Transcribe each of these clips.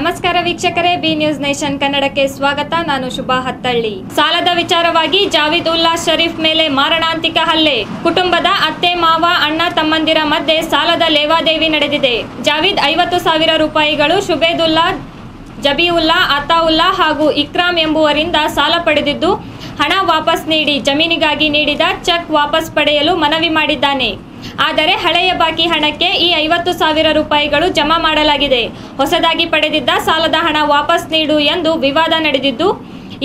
ನಮಸ್ಕಾರ ವೀಕ್ಷಕರೇ, B news nation ಕನ್ನಡಕ್ಕೆ ಸ್ವಾಗತ. ನಾನು ಶುಭಾ ಹತ್ತಳ್ಳಿ. ಸಾಲದ ವಿಚಾರವಾಗಿ ಜಾವಿದ್ ಉಲ್ಲಾ ಶರೀಫ್ ಮೇಲೆ ಮಾರಣಾಂತಿಕ ಹಲ್ಲೆ. ಕುಟುಂಬದ ಅತ್ತೆ, ಮಾವ, ಅಣ್ಣ, ತಮ್ಮಂದಿರ ಮಧ್ಯೆ ಸಾಲದ ಲೇವಾದೇವಿ ನಡೆದಿದೆ. ಜಾವಿದ್ ಐವತ್ತು ಸಾವಿರ ರೂಪಾಯಿಗಳು ಶುಬೇದುಲ್ಲಾ ಜಬೀವುಲ್ಲಾ ಅತಾವುಲ್ಲಾ ಹಾಗೂ ಇಕ್ರಾಮ್ ಎಂಬುವರಿಂದ ಸಾಲ ಪಡೆದಿದ್ದು ಹಣ ವಾಪಸ್ ನೀಡಿ, ಜಮೀನಿಗಾಗಿ ನೀಡಿದ ಚೆಕ್ ವಾಪಸ್ ಪಡೆಯಲು ಮನವಿ ಮಾಡಿದ್ದಾನೆ. ಆದರೆ ಹಳೆಯ ಬಾಕಿ ಹಣಕ್ಕೆ ಈ ಐವತ್ತು ಸಾವಿರ ರೂಪಾಯಿಗಳು ಜಮಾ ಮಾಡಲಾಗಿದೆ. ಹೊಸದಾಗಿ ಪಡೆದಿದ್ದ ಸಾಲದ ಹಣ ವಾಪಸ್ ನೀಡು ಎಂದು ವಿವಾದ ನಡೆದಿದ್ದು,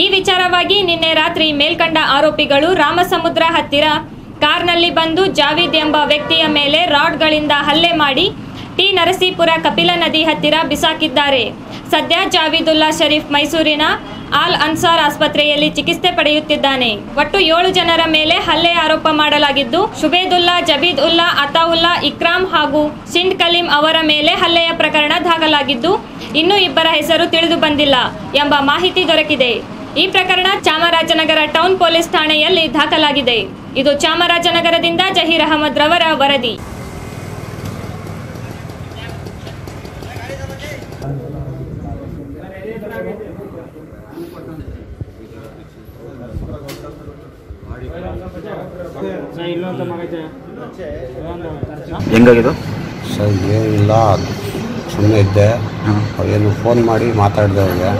ಈ ವಿಚಾರವಾಗಿ ನಿನ್ನೆ ರಾತ್ರಿ ಮೇಲ್ಕಂಡ ಆರೋಪಿಗಳು ರಾಮಸಮುದ್ರ ಹತ್ತಿರ ಕಾರ್ನಲ್ಲಿ ಬಂದು ಜಾವೀದ್ ಎಂಬ ವ್ಯಕ್ತಿಯ ಮೇಲೆ ರಾಡ್ಗಳಿಂದ ಹಲ್ಲೆ ಮಾಡಿ ಟಿ. ನರಸೀಪುರ ಕಪಿಲ ನದಿ ಹತ್ತಿರ ಬಿಸಾಕಿದ್ದಾರೆ. ಸದ್ಯ ಜಾವೀದುಲ್ಲಾ ಶರೀಫ್ ಮೈಸೂರಿನ ಆಲ್ ಅನ್ಸಾರ್ ಆಸ್ಪತ್ರೆಯಲ್ಲಿ ಚಿಕಿತ್ಸೆ ಪಡೆಯುತ್ತಿದ್ದಾನೆ. ಒಟ್ಟು ಏಳು ಜನರ ಮೇಲೆ ಹಲ್ಲೆ ಆರೋಪ ಮಾಡಲಾಗಿದ್ದು, ಶುಬೇದುಲ್ಲಾ ಜಬೀದ್ ಉಲ್ಲಾ ಅತಾವುಲ್ಲಾ ಇಕ್ರಾಮ್ ಹಾಗೂ ಸಿಂಡ್ ಕಲೀಂ ಅವರ ಮೇಲೆ ಹಲ್ಲೆಯ ಪ್ರಕರಣ ದಾಖಲಾಗಿದ್ದು, ಇನ್ನೂ ಇಬ್ಬರ ಹೆಸರು ತಿಳಿದು ಬಂದಿಲ್ಲ ಎಂಬ ಮಾಹಿತಿ ದೊರಕಿದೆ. ಈ ಪ್ರಕರಣ ಚಾಮರಾಜನಗರ ಟೌನ್ ಪೊಲೀಸ್ ಠಾಣೆಯಲ್ಲಿ ದಾಖಲಾಗಿದೆ. ಇದು ಚಾಮರಾಜನಗರದಿಂದ ಜಹೀರ್ ಅಹಮದ್ ರವರ ವರದಿ. ಹೆಂಗಾಗಿದು ಸರ್ ಏನಿಲ್ಲ ಸುಮ್ಮನೆ ಇದ್ದೆ. ಏನು ಫೋನ್ ಮಾಡಿ ಮಾತಾಡಿದೆ ಅವ್ರಿಗೆ.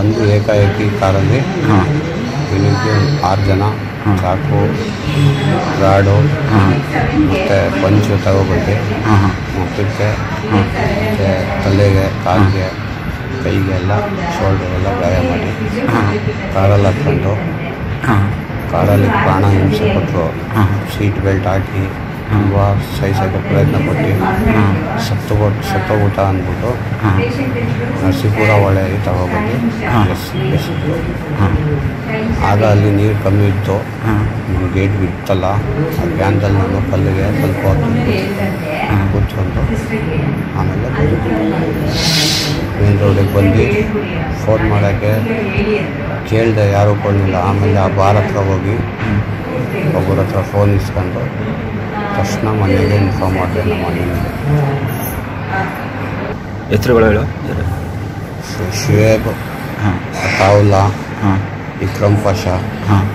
ಒಂದು ಏಕಾಏಕಿ ಕಾರಲ್ಲಿ ಹಾಂ. ಬೆಳಿಗ್ಗೆ ಆರು ಜನ ಚಾಕು ರಾಡು ಹಾಂ. ಮತ್ತು ಪಂಚು ತಗೊಬಂದು. ಹಾಂ ಹಾಂ. ಮುಖಕ್ಕೆ ಮತ್ತು ತಲೆಗೆ ಕಾಲಿಗೆ ಕೈಗೆಲ್ಲ ಶೋಲ್ಡರ್ ಎಲ್ಲ ಗಾಯ ಮಾಡಿ ಕಾರಲ್ಲಿ ಹಾಕ್ಕೊಂಡು ಹಾಂ. ಕಾರಲ್ಲಿ ಪ್ರಾಣ ಹಿಂಸೆ ಕೊಟ್ಟರು ಸೀಟ್ ಬೆಲ್ಟ್ ಹಾಕಿ ತುಂಬ ಸಹಿಸೋಕ್ಕೆ ಪ್ರಯತ್ನ ಪಟ್ಟು ಸತ್ತು ಸತ್ತೋಗ್ಬಿಟ್ಟ ಅಂದ್ಬಿಟ್ಟು ನರಸೀಪುರ ಹೊಳೆಯಲ್ಲಿ ತಗೊಬಂದು ಹಾಂ ಆಗ ಅಲ್ಲಿ ನೀರು ಕಮ್ಮಿ ಇತ್ತು. ಗೇಟ್ ಬಿತ್ತಲ್ಲ. ಆ ಕ್ಯಾನ್ದಲ್ಲಿ ನಾನು ಕಲ್ಲಿಗೆ ಸ್ವಲ್ಪ ರೋಡಿಗೆ ಬಂದು ಫೋನ್ ಮಾಡೋಕ್ಕೆ ಕೇಳಿದೆ ಯಾರೂ ಕೊಡಲಿಲ್ಲ. ಆಮೇಲೆ ಆ ಬಾರ್ ಹತ್ರ ಹೋಗಿ ಒಬ್ಬರ ಹತ್ರ ಫೋನ್ ಇಸ್ಕೊಂಡು ತಕ್ಷಣ ಮನೆಗೆ ಇನ್ಫಾರ್ಮ್ ಮಾಡಿದೆ ನಮ್ಮ ಮನೆಯಲ್ಲಿ ಹೆಸರುಗಳು ಹೇಳು. ಶುಯೇಬ್ ಹಾಂ. ಅತಾವುಲ್ಲಾ ಹಾಂ. ಇಕ್ರಮ್ ಪಾಷಾ ಹಾಂ.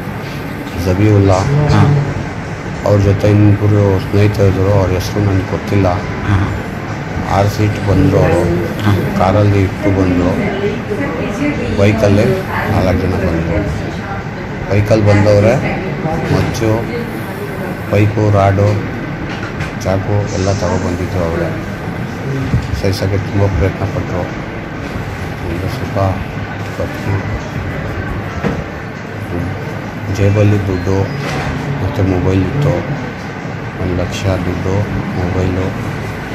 ಅವ್ರ ಜೊತೆ ಇನ್ನೊಬ್ಬರು ಸ್ನೇಹಿತರಿದ್ರು ಅವ್ರ ಹೆಸರು ನನಗೆ ಗೊತ್ತಿಲ್ಲ. ಹಾಂ. ಆರು ಸೀಟ್ ಬಂದರು ಅವರು. ಕಾರಲ್ಲಿ ಇಟ್ಟು ಬಂದರು. ಬೈಕಲ್ಲಿ ನಾಲ್ಕು ಜನ ಬಂದರು. ಬೈಕಲ್ಲಿ ಬಂದವರೇ, ಮಚ್ಚು, ಪೈಪು, ರಾಡು, ಚಾಕು ಎಲ್ಲ ತಗೊಬಂದಿದ್ರು ಅವರೇ. ಸಹಿಸೋಕ್ಕೆ ತುಂಬ ಪ್ರಯತ್ನ ಪಟ್ಟರು ಒಂದು ಸ್ವಲ್ಪ ಕತ್ತಿ ಜೇಬಲ್ಲಿ ದುಡ್ಡು ಮತ್ತು ಮೊಬೈಲ್ ಇತ್ತು. ಒಂದು ಲಕ್ಷ ದುಡ್ಡು, ಮೊಬೈಲು.